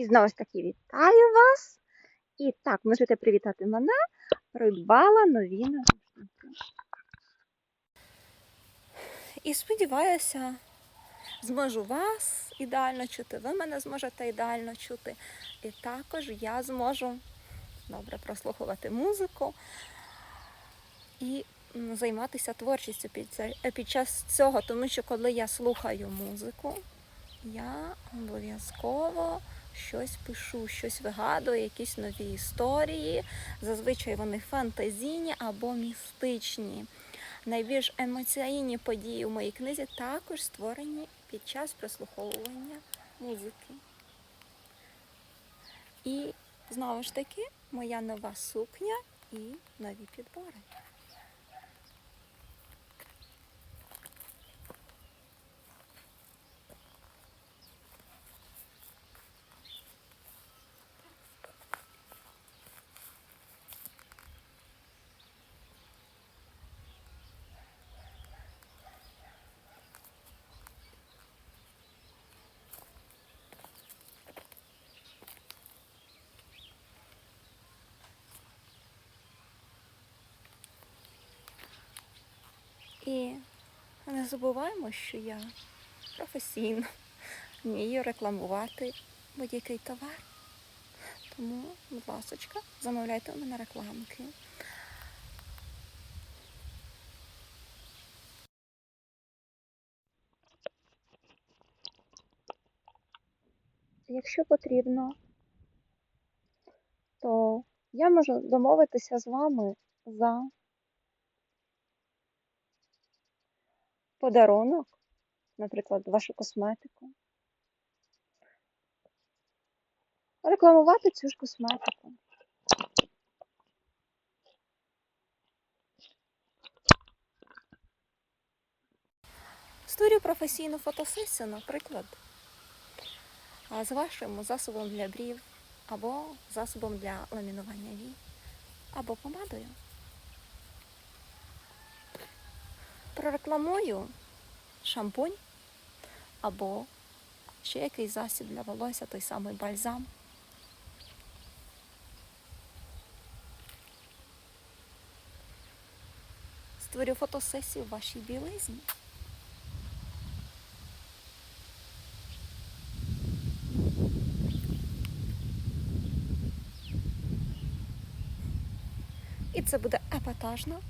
І знову ж таки вітаю вас. І так, можете привітати мене. Придбала нові навушники. І сподіваюся, зможу вас ідеально чути, ви мене зможете ідеально чути. І також я зможу добре прослухувати музику і займатися творчістю е, під час цього, тому що коли я слухаю музику, я обов'язково щось пишу, щось вигадую, якісь нові історії. Зазвичай вони фантазійні або містичні. Найбільш емоційні події у моїй книзі також створені під час прослуховування музики. І знову ж таки, моя нова сукня і нові підбори. І не забуваємо, що я професійно вмію рекламувати будь-який товар. Тому, будь ласочка, замовляйте у мене рекламки. Якщо потрібно, то я можу домовитися з вами за подарунок, наприклад, вашу косметику. Рекламувати цю ж косметику. Створю професійну фотосесію, наприклад, з вашим засобом для брів, або засобом для ламінування вій, або помадою. Прорекламую шампунь або ще якийсь засіб для волосся, той самий бальзам. Створю фотосесію в вашій білизні. І це буде епатажно,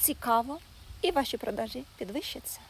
цікаво, і ваші продажі підвищаться.